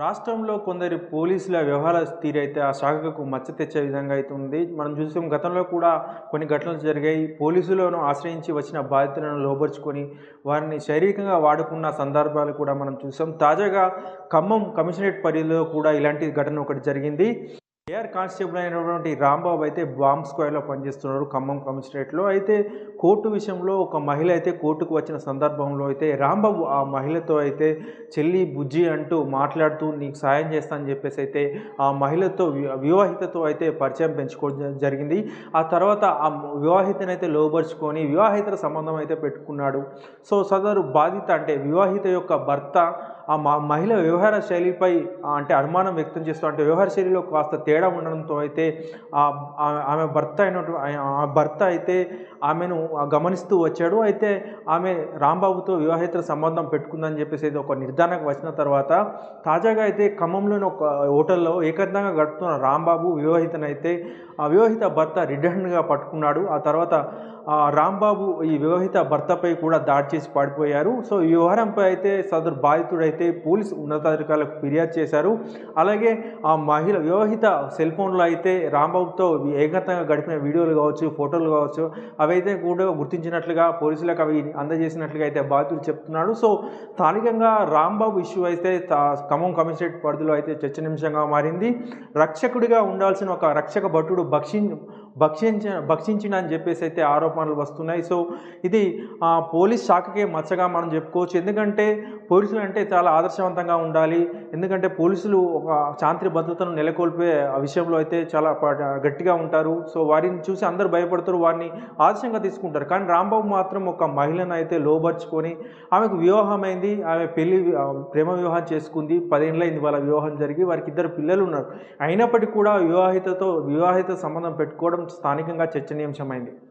రాష్ట్రంలో కొందరి పోలీసుల వ్యవహార తీరైతే ఆ శాఖకు మచ్చ తెచ్చే విధంగా అయితే ఉంది. మనం చూసాం గతంలో కూడా కొన్ని ఘటనలు జరిగాయి. పోలీసులను ఆశ్రయించి వచ్చిన బాధితులను లోపరుచుకొని వారిని శారీరకంగా వాడుకున్న సందర్భాలు కూడా మనం చూసాం. తాజాగా ఖమ్మం కమిషనరేట్ పరిధిలో కూడా ఇలాంటి ఘటన ఒకటి జరిగింది. ఏఆర్ కానిస్టేబుల్ అయినటువంటి రాంబాబు అయితే బాంబ్ స్క్వేర్లో పనిచేస్తున్నాడు ఖమ్మం కమిషనరేట్లో. అయితే కోర్టు విషయంలో ఒక మహిళ అయితే కోర్టుకు వచ్చిన సందర్భంలో అయితే రాంబాబు ఆ మహిళతో అయితే చెల్లి బుజ్జి అంటూ మాట్లాడుతూ నీకు సాయం చేస్తానని చెప్పేసి అయితే ఆ మహిళతో వివాహితతో అయితే పరిచయం పెంచుకోవడం జరిగింది. ఆ తర్వాత ఆ వివాహితనైతే లోబరుచుకొని వివాహితర సంబంధం అయితే పెట్టుకున్నాడు. సో సదరు బాధిత అంటే వివాహిత యొక్క భర్త ఆ మా మహిళ వ్యవహార శైలిపై అంటే అనుమానం వ్యక్తం చేస్తూ అంటే వ్యవహార శైలిలో కాస్త తేడా ఉండడంతో అయితే ఆ ఆమె భర్త అయినటువంటి ఆ భర్త అయితే ఆమెను గమనిస్తూ వచ్చాడు. అయితే ఆమె రాంబాబుతో వివాహేతర సంబంధం పెట్టుకుందని చెప్పేసి అయితే ఒక నిర్ధారణకు వచ్చిన తర్వాత తాజాగా అయితే ఖమ్మంలోని ఒక హోటల్లో ఏకాంతంగా గడుపుతున్న రాంబాబు వివాహితనైతే ఆ వివాహిత భర్త రిటర్న్గా పట్టుకున్నాడు. ఆ తర్వాత రాంబాబు ఈ వివాహిత భర్తపై కూడా దాడి చేసి పడిపోయారు. సో ఈ వ్యవహారంపై అయితే సదరు బాధితుడైతే పోలీసు ఉన్నతాధికారులకు ఫిర్యాదు చేశారు. అలాగే ఆ మహిళ వివాహిత సెల్ ఫోన్లో అయితే రాంబాబుతో ఏకాంతంగా గడిపిన వీడియోలు కావచ్చు ఫోటోలు కావచ్చు అవైతే కూడా గుర్తించినట్లుగా పోలీసులకు అవి అందజేసినట్లుగా అయితే బాధితుడు చెప్తున్నాడు. సో స్థానికంగా రాంబాబు ఇష్యూ అయితే ఖమ్మం కమిషనరేట్ పరిధిలో అయితే చర్చనీయాంశంగా మారింది. రక్షకుడిగా ఉండాల్సిన ఒక రక్షక భటుడు భక్షి భక్షించ భక్షించినని చెప్పేసి అయితే ఆరోపణలు వస్తున్నాయి. సో ఇది ఆ, పోలీస్ శాఖకే మచ్చగా మనం చెప్పుకోవచ్చు. ఎందుకంటే పోలీసులు అంటే చాలా ఆదర్శవంతంగా ఉండాలి. ఎందుకంటే పోలీసులు ఒక శాంతి భద్రతను నెలకొల్పే ఆ విషయంలో అయితే చాలా గట్టిగా ఉంటారు. సో వారిని చూసి అందరూ భయపడతారు. వారిని ఆదర్శంగా తీసుకుంటారు. కానీ రాంబాబు మాత్రం ఒక మహిళను అయితే లోబర్చుకొని ఆమెకు వివాహమైంది. ఆమె పెళ్ళి ప్రేమ వివాహం చేసుకుంది. పదేళ్ళైంది వాళ్ళ వివాహం జరిగి వారికి ఇద్దరు పిల్లలు ఉన్నారు. అయినప్పటికీ కూడా వివాహితతో వివాహిత సంబంధం పెట్టుకోవడం స్థానికంగా చర్చనీయాంశమైంది.